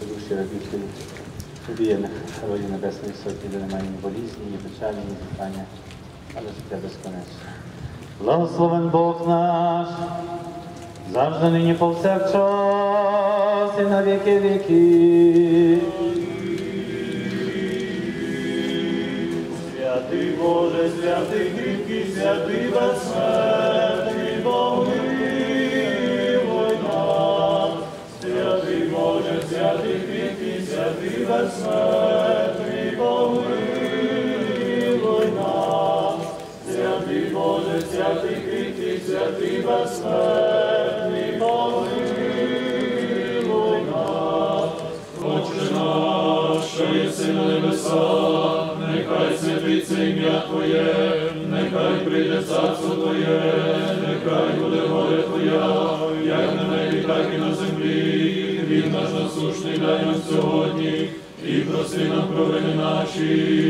Душі Твоїх, обіяних Герої Небесної Сотні, де немає ні болізні, ні печалі, ні зітхання, але життя безконечне. Благословен Бог наш, завжди нині повсякчас і на віки віки. Святий Боже, святий кріпкий, святий безсмертний, безсмертний, помилуй нас. Святий Боже, святий кріпкий, святий безсмертний, помилуй нас. Отче наш, єси на небесах, нехай святиться ім'я Твоє, нехай прийде царство Твоє, нехай буде воля Твоя, як на небі, так і на землі. Хліб наш насушний дай нам сьогодні, і прости нам провини наші,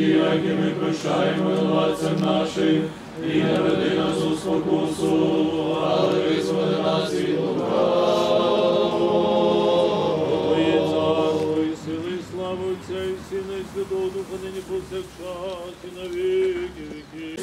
як і ми прощаємо винуватцям нашим, і не веди нас у спокусу, але визволи нас від і сили, і слава Отця і Святого Духа, нині повсякчас і на віки.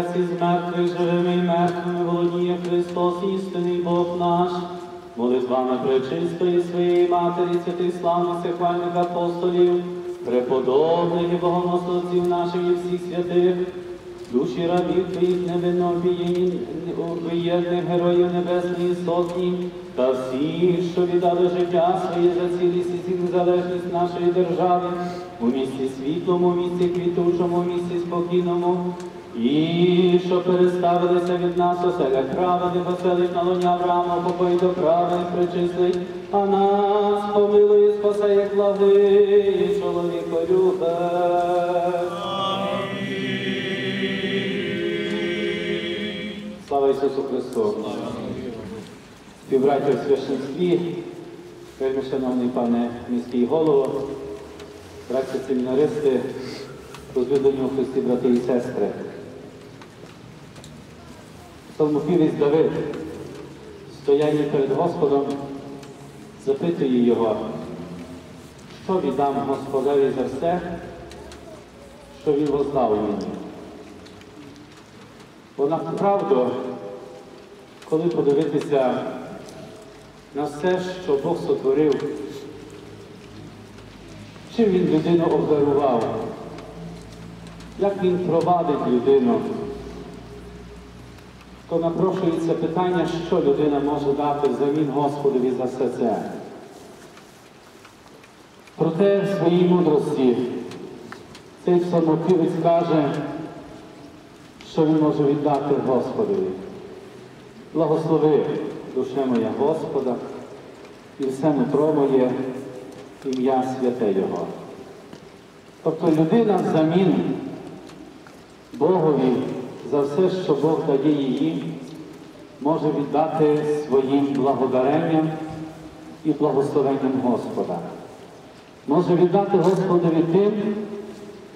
воскрес із мертвих живими і мертвими володіє Христос, істинний Бог наш, молитвами пречистої своєї Матері, святих славних хвальних апостолів, преподобних і богоносців наших і всіх святих, душі рабів твоїх невинно обієдних героїв Небесної Сотні, та всіх, що віддали життя своє за цілість і незалежність нашої держави, у місті світлому, у місті квітучому, у місті спокійному, і що переставилися від нас оселя не поселить на луня Авраама, покой до права і причислить, а нас помилуй, і спасе, як благий чоловіколюбе. Слава Ісусу Христу! Співбраття в священстві, Вельми шановний пане міський голово, братці семінаристи, розлюблені у Христі, брати і сестри. Псалмопівець Давид, стояння перед Господом, запитує його, що віддам Господеві за все, що він воздав мені. Бо направду, коли подивитися на все, що Бог сотворив, чим він людину обдарував, як він провадить людину, то напрошується питання, що людина може дати взамін Господові за все це. Проте в своїй мудрості цей псалмопівець каже, що він може віддати Господові. Благослови, душе моя Господа, і все нутро моє, ім'я святе Його. Тобто людина взамін Богові за все, що Бог дає їй, може віддати своїм благодаренням і благословенням Господа. Може віддати Господові тим,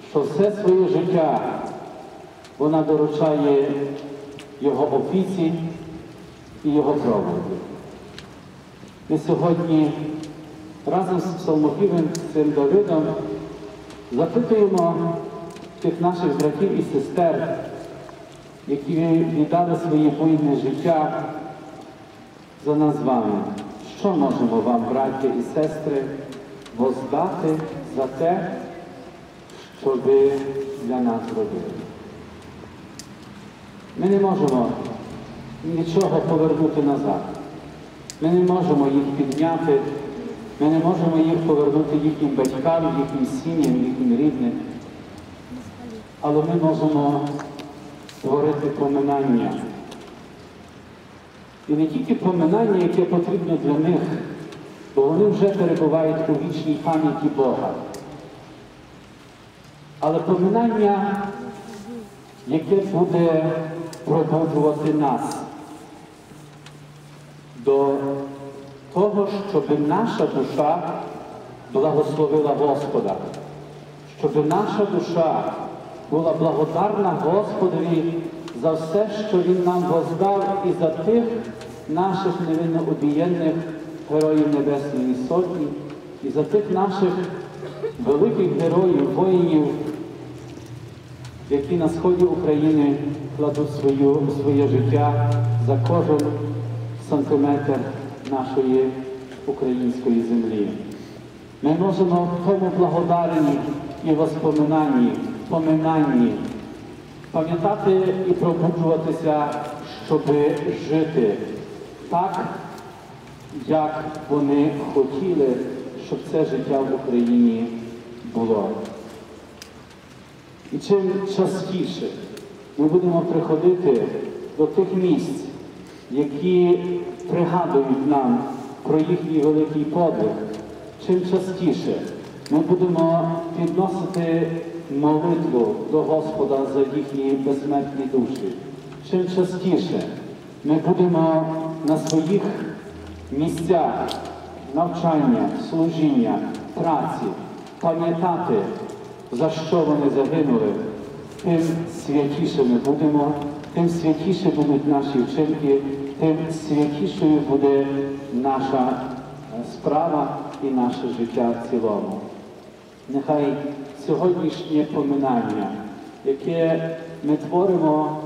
що все своє життя вона доручає Його опіці і Його проводі. Ми сьогодні разом з псалмопівним цим Давидом запитуємо тих наших братів і сестер, які віддали своє буйне життя за нас вами. Що можемо вам, браття і сестри, воздати за те, що ви для нас зробили? Ми не можемо нічого повернути назад. Ми не можемо їх підняти, ми не можемо їх повернути їхнім батькам, їхнім сім'ям, їхнім рідним. Але ми можемо створити поминання. І не тільки поминання, яке потрібно для них, бо вони вже перебувають у вічній пам'яті Бога. Але поминання, яке буде пробуджувати нас до того, щоб наша душа благословила Господа, щоб наша душа була благодарна Господові за все, що Він нам воздав, і за тих наших невинно обієнних героїв Небесної Сотні, і за тих наших великих героїв, воїнів, які на сході України кладуть свою, своє життя за кожен сантиметр нашої української землі. Ми можемо в тому благодаренні і воспоминанні, поминанні пам'ятати і пробуджуватися, щоб жити так, як вони хотіли, щоб це життя в Україні було. І чим частіше ми будемо приходити до тих місць, які пригадують нам про їхній великий подвиг, чим частіше ми будемо підносити молитву до Господа за їхні безсмертні душі, чим частіше ми будемо на своїх місцях навчання, служіння, праці пам'ятати, за що вони загинули, тим святішими будемо, тим святіше будуть наші вчинки, тим святішою буде наша е, справа і наше життя в цілому. Нехай сьогоднішнє поминання, яке ми творимо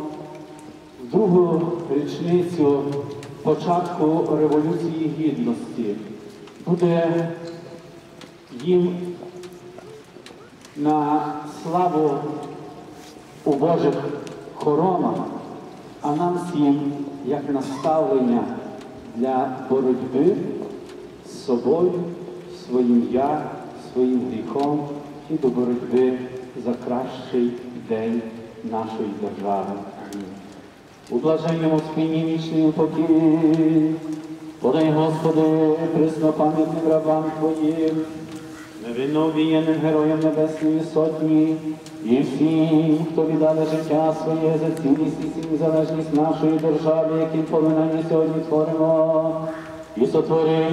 в другу річницю початку Революції Гідності, буде їм на славу у Божих хоромах, а нам всім як наставлення для боротьби з собою, своїм я, своїм гріхом і до боротьби за кращий день нашої держави. У блаженному спині вічний упокій, подай, Господи, преснопам'ятним рабам Твоїм, невинно обієнним героям Небесної Сотні, і всім, хто віддали життя своє за цілість і незалежність нашої держави, яким поминання сьогодні творимо, і сотворив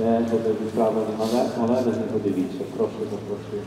майдані, де буде відправлений молебен і буде віче. Прошу запрошую.